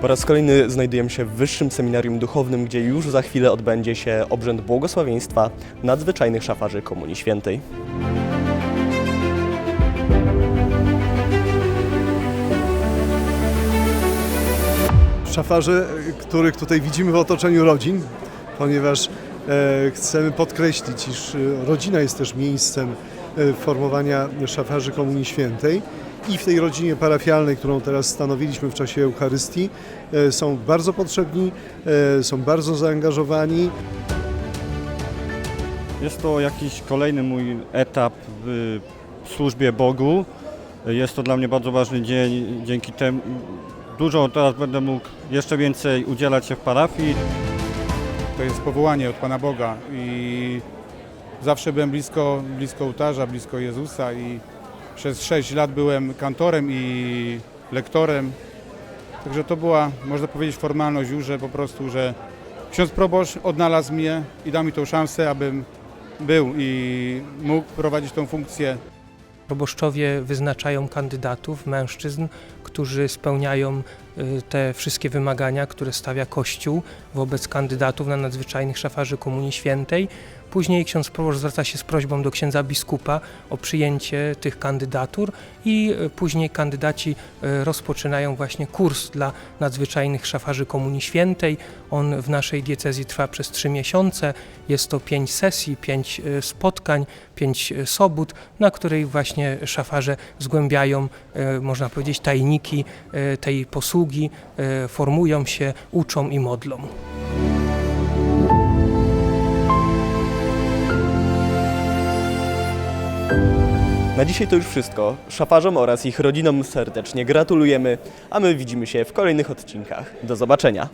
Po raz kolejny znajdujemy się w Wyższym Seminarium Duchownym, gdzie już za chwilę odbędzie się obrzęd błogosławieństwa nadzwyczajnych szafarzy Komunii Świętej. szafarze, których tutaj widzimy w otoczeniu rodzin, ponieważ e, chcemy podkreślić, iż e, rodzina jest też miejscem e, formowania szafarzy Komunii Świętej i w tej rodzinie parafialnej, którą teraz stanowiliśmy w czasie Eucharystii, e, są bardzo potrzebni, e, są bardzo zaangażowani. Jest to jakiś kolejny mój etap w służbie Bogu. Jest to dla mnie bardzo ważny dzień. Dzięki temu dużo teraz będę mógł jeszcze więcej udzielać się w parafii. To jest powołanie od Pana Boga i zawsze byłem blisko, blisko ołtarza, blisko Jezusa i przez 6 lat byłem kantorem i lektorem. Także to była, można powiedzieć, formalność już, że po prostu, że ksiądz proboszcz odnalazł mnie i dał mi tą szansę, abym był i mógł prowadzić tą funkcję Proboszczowie wyznaczają kandydatów, mężczyzn, którzy spełniają te wszystkie wymagania, które stawia Kościół wobec kandydatów na nadzwyczajnych szafarzy Komunii Świętej. Później ksiądz proboszcz zwraca się z prośbą do księdza biskupa o przyjęcie tych kandydatur i y, później kandydaci y, rozpoczynają właśnie kurs dla nadzwyczajnych szafarzy Komunii Świętej. On w naszej diecezji trwa przez trzy miesiące. Jest to pięć sesji, pięć y, spotkań, pięć y, sobót, na której właśnie szafarze zgłębiają, y, można powiedzieć, tajniki y, tej posługi, y, formują się, uczą i modlą. Na dzisiaj to już wszystko. Szafarzom oraz ich rodzinom serdecznie gratulujemy, a my widzimy się w kolejnych odcinkach. Do zobaczenia.